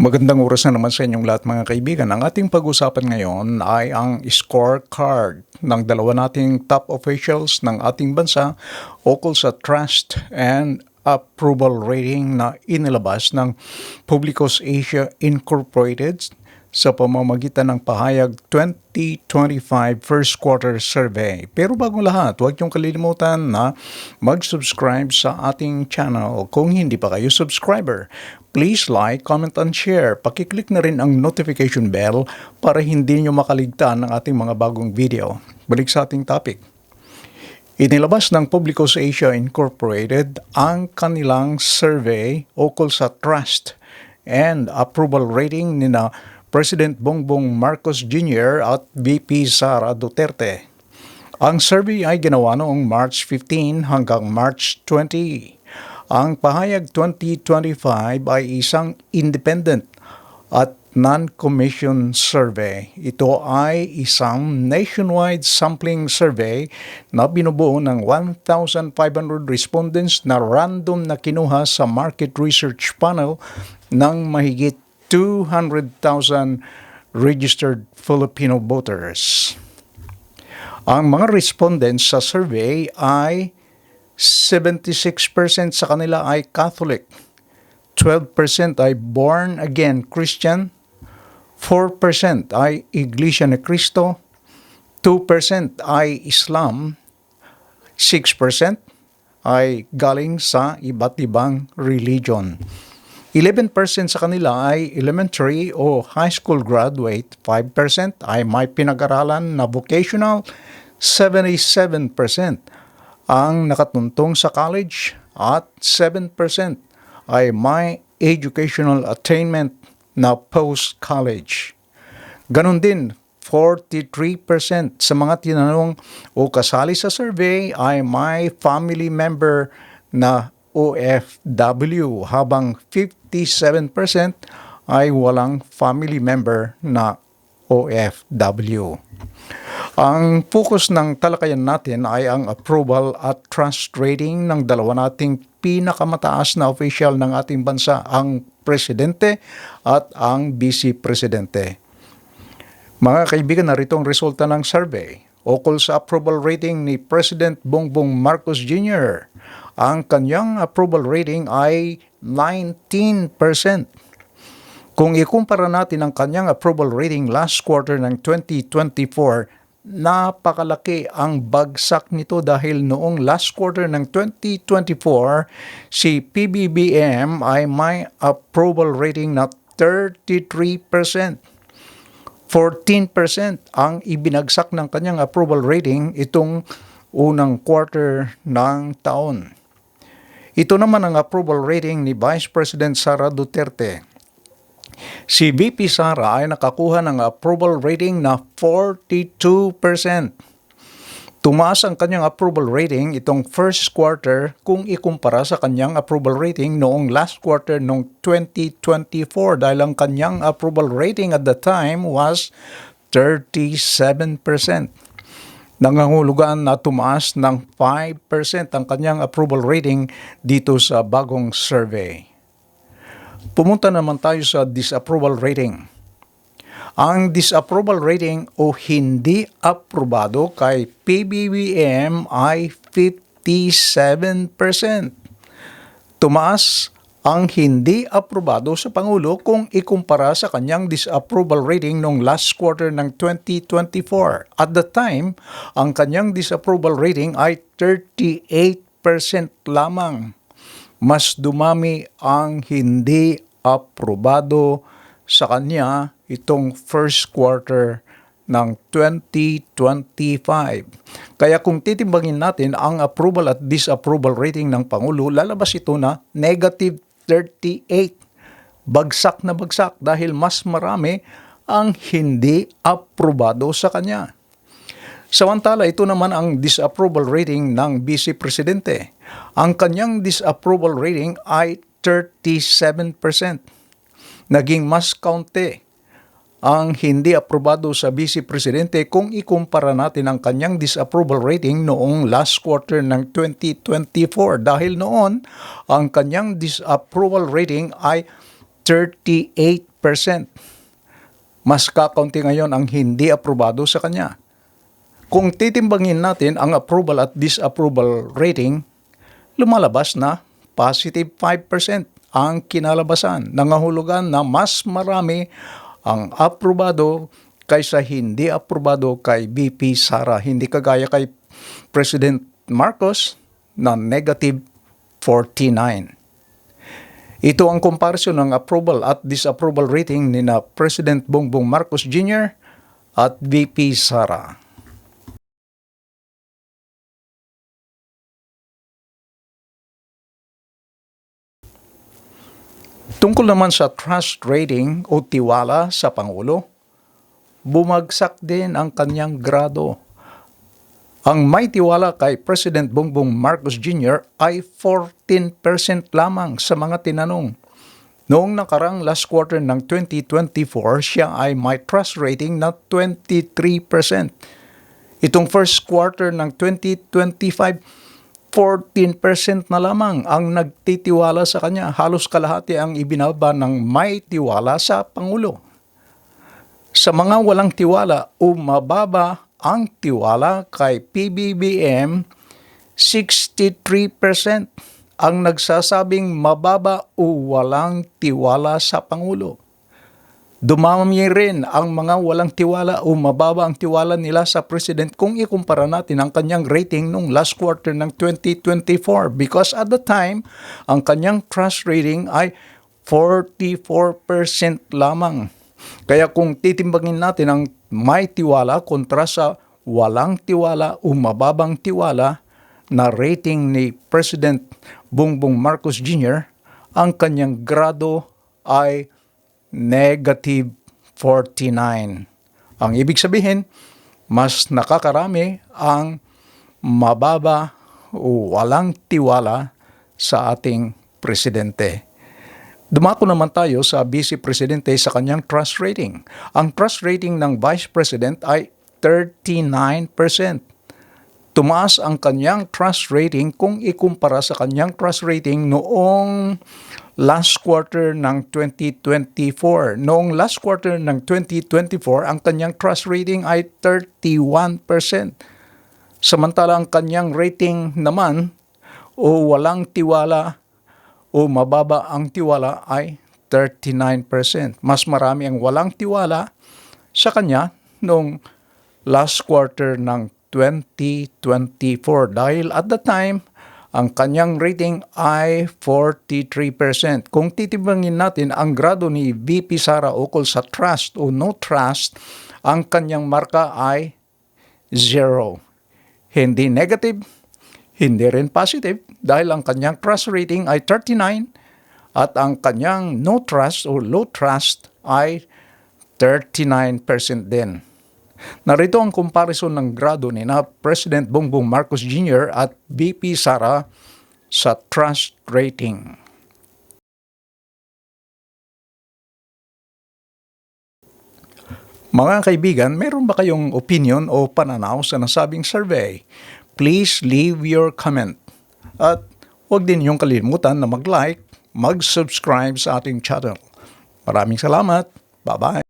Magandang oras na naman sa inyong lahat mga kaibigan. Ang ating pag-usapan ngayon ay ang scorecard ng dalawa nating top officials ng ating bansa ukol sa trust and approval rating na inilabas ng Publicos Asia Incorporated sa pamamagitan ng pahayag 2025 First Quarter Survey. Pero bago lahat, huwag niyong kalilimutan na mag-subscribe sa ating channel kung hindi pa kayo subscriber. Please like, comment, and share. Pakiclick na rin ang notification bell para hindi niyo makaligtaan ng ating mga bagong video. Balik sa ating topic. Inilabas ng Publicos Asia Incorporated ang kanilang survey ukol sa trust and approval rating ni na President Bongbong Marcos Jr. at VP Sara Duterte. Ang survey ay ginawa noong March 15 hanggang March 20. Ang pahayag 2025 ay isang independent at non-commission survey. Ito ay isang nationwide sampling survey na binubuo ng 1,500 respondents na random na kinuha sa market research panel ng mahigit 200,000 registered Filipino voters. Ang mga respondents sa survey ay 76% sa kanila ay Catholic, 12% ay born again Christian, 4% ay Iglesia ni Cristo, 2% ay Islam, 6% ay galing sa iba't ibang religion. 11% sa kanila ay elementary o high school graduate, 5% ay may pinag-aralan na vocational, 77% ang nakatuntong sa college at 7% ay may educational attainment na post-college. Ganon din, 43% sa mga tinanong o kasali sa survey ay may family member na OFW habang 57% ay walang family member na OFW. Ang focus ng talakayan natin ay ang approval at trust rating ng dalawa nating pinakamataas na official ng ating bansa, ang Presidente at ang Vice Presidente. Mga kaibigan, narito ang resulta ng survey. Ukol sa approval rating ni President Bongbong Marcos Jr., ang kanyang approval rating ay 19%. Kung ikumpara natin ang kanyang approval rating last quarter ng 2024, napakalaki ang bagsak nito dahil noong last quarter ng 2024, si PBBM ay may approval rating na 33%. 14% ang ibinagsak ng kanyang approval rating itong unang quarter ng taon. Ito naman ang approval rating ni Vice President Sara Duterte. Si VP Sara ay nakakuha ng approval rating na 42%. Tumaas ang kanyang approval rating itong first quarter kung ikumpara sa kanyang approval rating noong last quarter noong 2024 dahil ang kanyang approval rating at the time was 37%. Nangangulugan na tumaas ng 5% ang kanyang approval rating dito sa bagong survey. Pumunta naman tayo sa disapproval rating. Ang disapproval rating o hindi aprobado kay PBBM ay 57%. Tumaas ang hindi aprobado sa Pangulo kung ikumpara sa kanyang disapproval rating noong last quarter ng 2024. At the time, ang kanyang disapproval rating ay 38% lamang. Mas dumami ang hindi aprobado sa kanya itong first quarter ng 2025. Kaya kung titimbangin natin ang approval at disapproval rating ng Pangulo, lalabas ito na negative 38. Bagsak na bagsak dahil mas marami ang hindi aprobado sa kanya. Samantala, ito naman ang disapproval rating ng Vice Presidente. Ang kanyang disapproval rating ay 37%. Naging mas kaunti ang hindi aprobado sa Vice Presidente kung ikumpara natin ang kanyang disapproval rating noong last quarter ng 2024 dahil noon ang kanyang disapproval rating ay 38%. Mas kakaunti ngayon ang hindi aprobado sa kanya. Kung titimbangin natin ang approval at disapproval rating, lumalabas na positive 5% ang kinalabasan. Nangahulugan na mas marami ang aprobado kaysa hindi aprobado kay BP Sara. Hindi kagaya kay President Marcos na negative 49. Ito ang comparison ng approval at disapproval rating ni na President Bongbong Marcos Jr. at VP Sara. Tungkol naman sa trust rating o tiwala sa Pangulo, bumagsak din ang kanyang grado. Ang may tiwala kay President Bongbong Marcos Jr. ay 14% lamang sa mga tinanong. Noong nakarang last quarter ng 2024, siya ay may trust rating na 23%. Itong first quarter ng 2025, 14% na lamang ang nagtitiwala sa kanya. Halos kalahati ang ibinaba ng may tiwala sa Pangulo. Sa mga walang tiwala o mababa ang tiwala kay PBBM, 63% ang nagsasabing mababa o walang tiwala sa Pangulo. Dumami rin ang mga walang tiwala o mababa ang tiwala nila sa President kung ikumpara natin ang kanyang rating nung last quarter ng 2024 because at the time, ang kanyang trust rating ay 44% lamang. Kaya kung titimbangin natin ang may tiwala kontra sa walang tiwala o mababang tiwala na rating ni President Bongbong Marcos Jr., ang kanyang grado ay negative 49. Ang ibig sabihin, mas nakakarami ang mababa o walang tiwala sa ating presidente. Dumako naman tayo sa Vice Presidente sa kanyang trust rating. Ang trust rating ng Vice President ay 39%. Tumaas ang kanyang trust rating kung ikumpara sa kanyang trust rating noong last quarter ng 2024. Noong last quarter ng 2024, ang kanyang trust rating ay 31%. Samantala ang kanyang rating naman o walang tiwala o mababa ang tiwala ay 39%. Mas marami ang walang tiwala sa kanya noong last quarter ng 2024 dahil at the time ang kanyang rating ay 43%. Kung titibangin natin ang grado ni VP Sara ukol sa trust o no trust, ang kanyang marka ay zero. Hindi negative, hindi rin positive dahil ang kanyang trust rating ay 39 at ang kanyang no trust o low trust ay 39% din. Narito ang comparison ng grado ni na President Bongbong Marcos Jr. at VP Sara sa trust rating. Mga kaibigan, meron ba kayong opinion o pananaw sa nasabing survey? Please leave your comment. At huwag din niyong kalimutan na mag-like, mag-subscribe sa ating channel. Maraming salamat. Bye-bye.